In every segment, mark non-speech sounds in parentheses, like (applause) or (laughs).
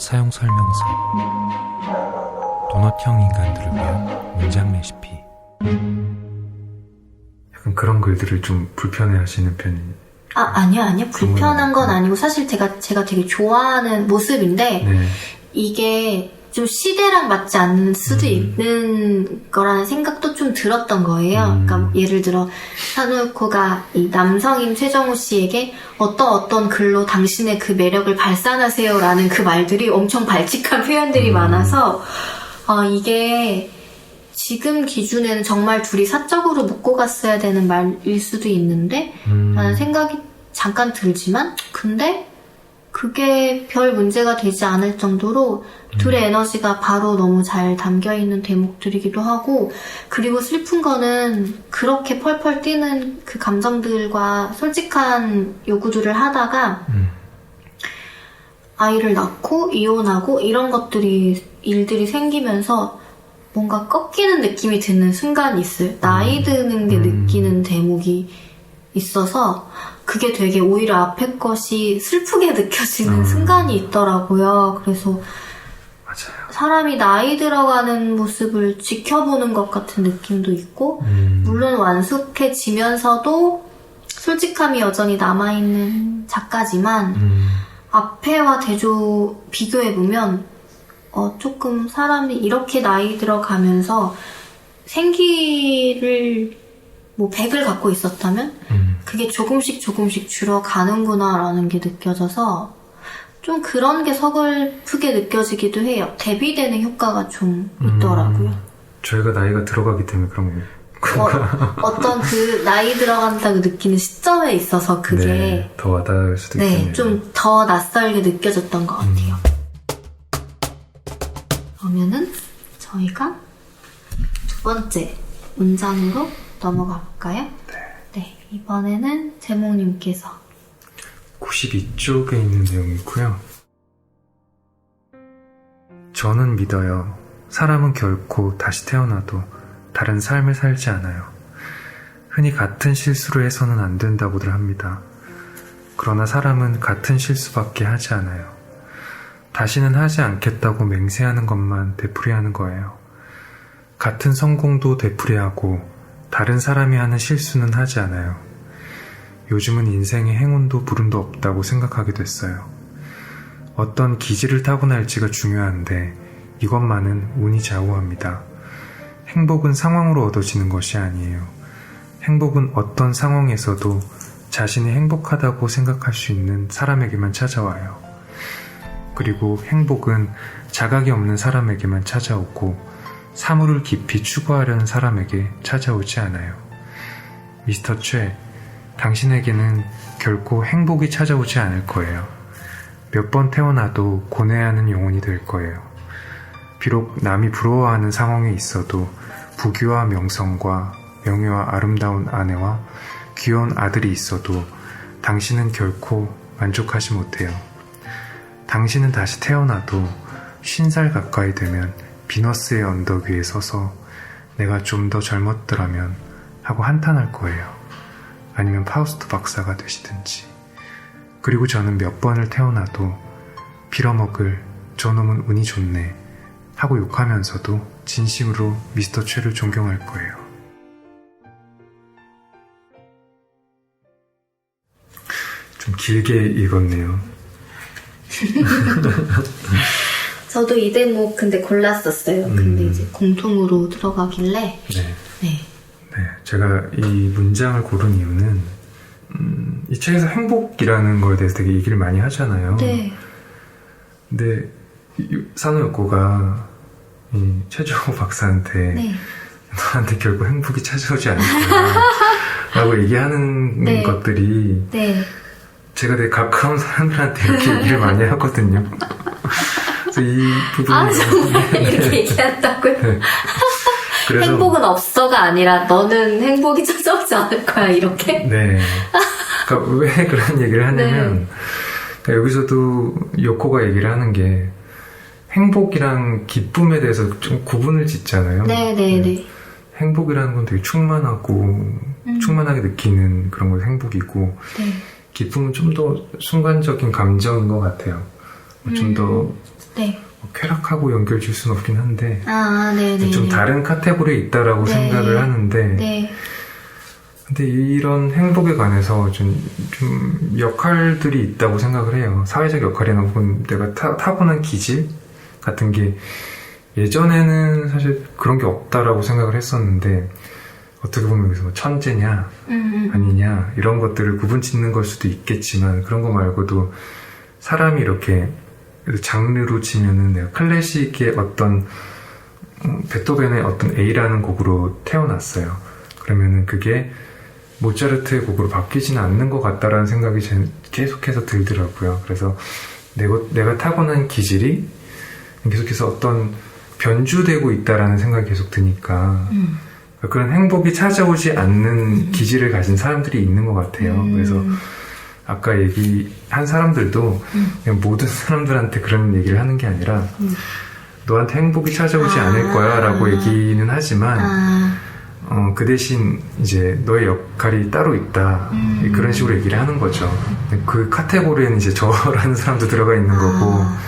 사용 설명서 도넛형 인간들을 위한 문장 레시피 약간 그런 글들을 좀 불편해 하시는 편이 아, 아니요, 아니요. 불편한 건 아니고, 사실 제가, 제가 되게 좋아하는 모습인데, 네. 이게 좀 시대랑 맞지 않는 수도 음. 있는 거라는 생각도 좀 들었던 거예요. 음. 그러니까 예를 들어, 산울코가 이 남성인 최정우 씨에게 어떤 어떤 글로 당신의 그 매력을 발산하세요라는 그 말들이 엄청 발칙한 표현들이 음. 많아서, 아, 이게 지금 기준에는 정말 둘이 사적으로 묶고 갔어야 되는 말일 수도 있는데, 음, 라는 생각이 잠깐 들지만 근데 그게 별 문제가 되지 않을 정도로 둘의 에너지가 바로 너무 잘 담겨 있는 대목들이기도 하고 그리고 슬픈 거는 그렇게 펄펄 뛰는 그 감정들과 솔직한 요구들을 하다가 음, 아이를 낳고 이혼하고 이런 것들이 일들이 생기면서 뭔가 꺾이는 느낌이 드는 순간이 있어요. 나이 드는 게 음. 느끼는 대목이 있어서 그게 되게 오히려 앞에 것이 슬프게 느껴지는 음. 순간이 있더라고요. 그래서 맞아요. 사람이 나이 들어가는 모습을 지켜보는 것 같은 느낌도 있고 음, 물론 완숙해지면서도 솔직함이 여전히 남아있는 작가지만 음, 앞에와 대조 비교해보면 어, 조금 사람이 이렇게 나이 들어가면서 생기를 뭐 100을 갖고 있었다면 음, 그게 조금씩 조금씩 줄어가는구나라는 게 느껴져서 좀 그런 게 서글프게 느껴지기도 해요. 대비되는 효과가 좀 있더라고요. 음, 저희가 나이가 들어가기 때문에 그런 거. 어, 떤그 나이 들어간다고 느끼는 시점에 있어서 그게 네, 더 와닿을 수도 네, 있겠네요. 좀더 낯설게 느껴졌던 것 같아요. 그러면은 저희가 두 번째 문장으로 넘어가 볼까요? 네. 이번에는 제목님께서 92쪽에 있는 내용이고요. 저는 믿어요. 사람은 결코 다시 태어나도 다른 삶을 살지 않아요. 흔히 같은 실수를 해서는 안 된다고들 합니다. 그러나 사람은 같은 실수밖에 하지 않아요. 다시는 하지 않겠다고 맹세하는 것만 되풀이하는 거예요. 같은 성공도 되풀이하고 다른 사람이 하는 실수는 하지 않아요. 요즘은 인생에 행운도 불운도 없다고 생각하게 됐어요. 어떤 기질을 타고날지가 중요한데 이것만은 운이 좌우합니다. 행복은 상황으로 얻어지는 것이 아니에요. 행복은 어떤 상황에서도 자신이 행복하다고 생각할 수 있는 사람에게만 찾아와요. 그리고 행복은 자각이 없는 사람에게만 찾아오고 사물을 깊이 추구하려는 사람에게 찾아오지 않아요. 미스터 최, 당신에게는 결코 행복이 찾아오지 않을 거예요. 몇 번 태어나도 고뇌하는 영혼이 될 거예요. 비록 남이 부러워하는 상황에 있어도 부귀와 명성과 명예와 아름다운 아내와 귀여운 아들이 있어도 당신은 결코 만족하지 못해요. 당신은 다시 태어나도 쉰살 가까이 되면 비너스의 언덕 위에 서서 내가 좀 더 젊었더라면 하고 한탄할 거예요. 아니면 파우스트 박사가 되시든지. 그리고 저는 몇 번을 태어나도 빌어먹을 저놈은 운이 좋네 하고 욕하면서도 진심으로 미스터 최를 존경할 거예요. 좀 길게 읽었네요. (laughs) 저도 이 대목 근데 골랐었어요. 근데 음. 이제 공통으로 들어가길래 네. 네. 네, 제가 이 문장을 고른 이유는 음, 이 책에서 행복이라는 거에 대해서 되게 얘기를 많이 하잖아요. 네. 근데 이- 산호였고가 이 최정호 박사한테 네. 너한테 결국 행복이 찾아오지 않을 거야 라고 얘기하는 네. 것들이 네. 제가 되게 가까운 사람들한테 이렇게 얘기를 많이 하거든요. 이 부분이 아, 정말 (laughs) 이렇게 얘기한다고요? 네. 그래서 행복은 없어가 아니라 너는 행복이 (laughs) 찾아오지 않을 거야, 이렇게? 네. 그러니까 왜 (laughs) 그런 얘기를 하냐면 그러니까 여기서도 요코가 얘기를 하는 게 행복이랑 기쁨에 대해서 좀 구분을 짓잖아요. 네 네 네. 행복이라는 건 되게 충만하고 음. 충만하게 느끼는 그런 걸 행복이고 네. 기쁨은 좀 더 순간적인 감정인 것 같아요. 좀더 네. 쾌락하고 연결 줄 수는 없긴 한데 아, 네네. 좀 다른 카테고리에 있다라고 네. 생각을 하는데 네. 근데 이런 행복에 관해서 좀, 좀 역할들이 있다고 생각을 해요. 사회적 역할이나 혹은 내가 타, 타고난 기질 같은 게 예전에는 사실 그런 게 없다라고 생각을 했었는데 어떻게 보면 여기서 뭐 천재냐 음, 음. 아니냐 이런 것들을 구분 짓는 걸 수도 있겠지만 그런 거 말고도 사람이 이렇게 장르로 치면은 내가 클래식의 어떤 음, 베토벤의 어떤 A라는 곡으로 태어났어요. 그러면은 그게 모차르트의 곡으로 바뀌지는 않는 것 같다라는 생각이 제- 계속해서 들더라고요. 그래서 내가, 내가 타고난 기질이 계속해서 어떤 변주되고 있다라는 생각이 계속 드니까 음. 그런 행복이 찾아오지 않는 기질을 가진 사람들이 있는 것 같아요. 음. 그래서 아까 얘기한 사람들도 음. 그냥 모든 사람들한테 그런 얘기를 하는 게 아니라 음. 너한테 행복이 찾아오지 아. 않을 거야 라고 얘기는 하지만 아, 어, 그 대신 이제 너의 역할이 따로 있다 음. 그런 식으로 얘기를 하는 거죠. 그 카테고리에는 이제 저라는 사람도 들어가 있는 거고 아.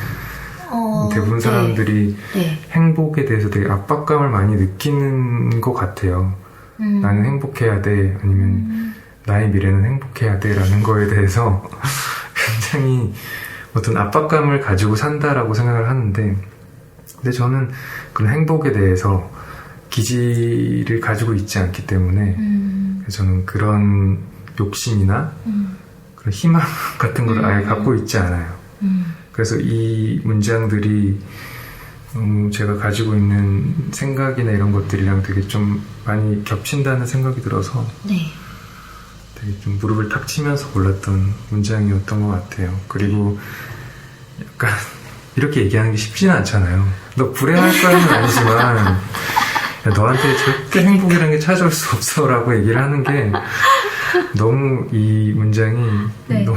어, 대부분 네. 사람들이 네. 행복에 대해서 되게 압박감을 많이 느끼는 것 같아요. 음. 나는 행복해야 돼 아니면 음. 나의 미래는 행복해야 돼라는 거에 대해서 (laughs) 굉장히 어떤 압박감을 가지고 산다라고 생각을 하는데 근데 저는 그런 행복에 대해서 기질을 가지고 있지 않기 때문에 음. 저는 그런 욕심이나 음. 그런 희망 (laughs) 같은 걸 아예 음. 갖고 있지 않아요. 음. 그래서 이 문장들이 너무 제가 가지고 있는 생각이나 이런 것들이랑 되게 좀 많이 겹친다는 생각이 들어서 네. 되게 좀 무릎을 탁 치면서 골랐던 문장이었던 것 같아요. 그리고 약간 이렇게 얘기하는 게 쉽지는 않잖아요. 너 불행할 거야는 아니지만 야, 너한테 절대 행복이라는 게 찾아올 수 없어라고 얘기를 하는 게 너무 이 문장이 네. 너무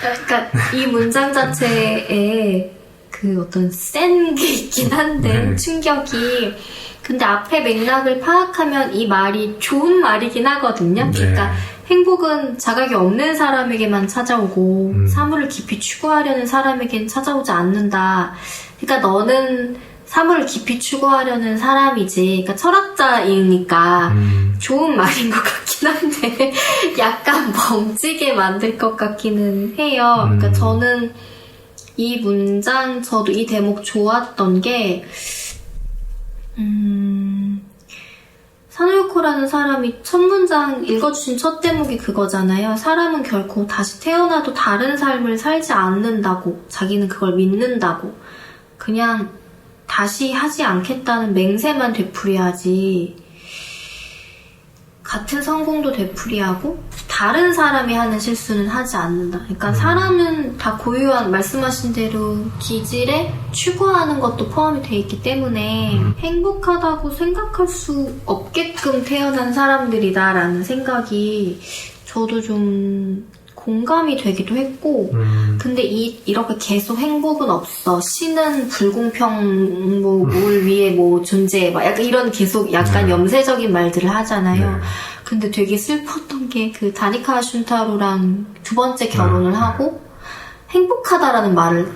그러니까 이 문장 자체에 그 어떤 센 게 있긴 한데 네. 충격이 근데 앞에 맥락을 파악하면 이 말이 좋은 말이긴 하거든요. 네. 그러니까 행복은 자각이 없는 사람에게만 찾아오고 음. 사물을 깊이 추구하려는 사람에겐 찾아오지 않는다. 그러니까 너는 사물을 깊이 추구하려는 사람이지. 그러니까 철학자이니까 음, 좋은 말인 것 같긴 한데 (laughs) 약간 멍지게 만들 것 같기는 해요. 그러니까 음. 저는 이 문장 저도 이 대목 좋았던 게 음, 사노유코라는 사람이 첫 문장 읽어주신 첫 대목이 그거잖아요. 사람은 결코 다시 태어나도 다른 삶을 살지 않는다고 자기는 그걸 믿는다고 그냥 다시 하지 않겠다는 맹세만 되풀이하지 같은 성공도 되풀이하고 다른 사람이 하는 실수는 하지 않는다. 그러니까 사람은 다 고유한 말씀하신 대로 기질에 추구하는 것도 포함이 돼 있기 때문에 음. 행복하다고 생각할 수 없게끔 태어난 사람들이다라는 생각이 저도 좀 공감이 되기도 했고 음, 근데 이, 이렇게 계속 행복은 없어. 신은 불공평, 뭐, 뭘 위해 뭐 존재해. 막 약간 이런 계속 약간 네. 염세적인 말들을 하잖아요. 네. 근데 되게 슬펐던 게 그 다니카 슌타로랑 두 번째 결혼을 네. 하고 행복하다라는 말을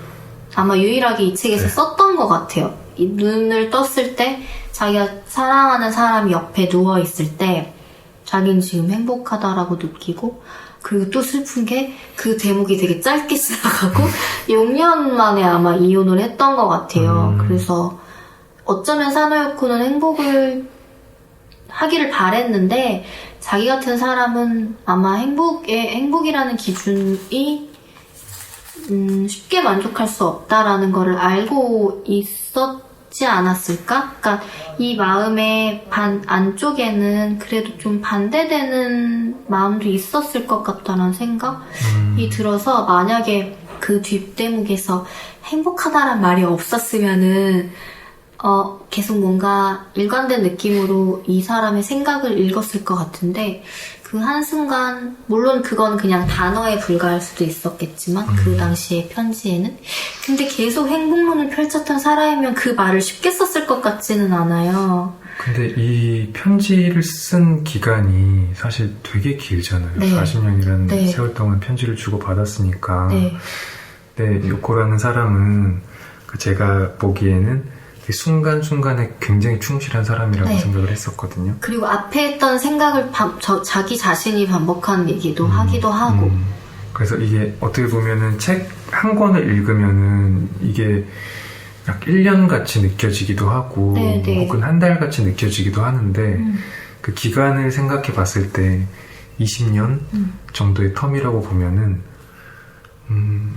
아마 유일하게 이 책에서 네. 썼던 것 같아요. 이 눈을 떴을 때 자기가 사랑하는 사람이 옆에 누워 있을 때 자기는 지금 행복하다라고 느끼고 그리고 또 슬픈 게 그 대목이 되게 짧게 지나가고 (laughs) 6년 만에 아마 이혼을 했던 것 같아요. 음. 그래서 어쩌면 사노요코는 행복을 하기를 바랬는데 자기 같은 사람은 아마 행복의 행복이라는 기준이 음, 쉽게 만족할 수 없다라는 거를 알고 있었 지 않았을까? 그러니까 이 마음의 반 안쪽에는 그래도 좀 반대되는 마음도 있었을 것 같다는 생각이 음, 들어서 만약에 그 뒷대목에서 행복하다란 말이 없었으면은 어, 계속 뭔가 일관된 느낌으로 이 사람의 생각을 읽었을 것 같은데, 그 한순간, 물론 그건 그냥 단어에 불과할 수도 있었겠지만, 그 당시의 편지에는. 근데 계속 행복론을 펼쳤던 사람이면 그 말을 쉽게 썼을 것 같지는 않아요. 근데 이 편지를 쓴 기간이 사실 되게 길잖아요. 네. 40년이라는 네. 세월 동안 편지를 주고 받았으니까 네. 네, 요코라는 사람은 그 제가 보기에는 그 순간순간에 굉장히 충실한 사람이라고 네. 생각을 했었거든요. 그리고 앞에 했던 생각을 반- 저- 자기 자신이 반복하는 얘기도 음, 하기도 하고. 음. 그래서 이게 어떻게 보면은 책 한 권을 읽으면은 이게 약 1년 같이 느껴지기도 하고 네, 네. 혹은 한 달 같이 느껴지기도 하는데 음. 그 기간을 생각해 봤을 때 20년 음. 정도의 텀이라고 보면은 음,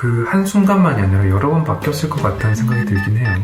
그 한순간만이 아니라 여러 번 바뀌었을 것 같다는 생각이 들긴 해요.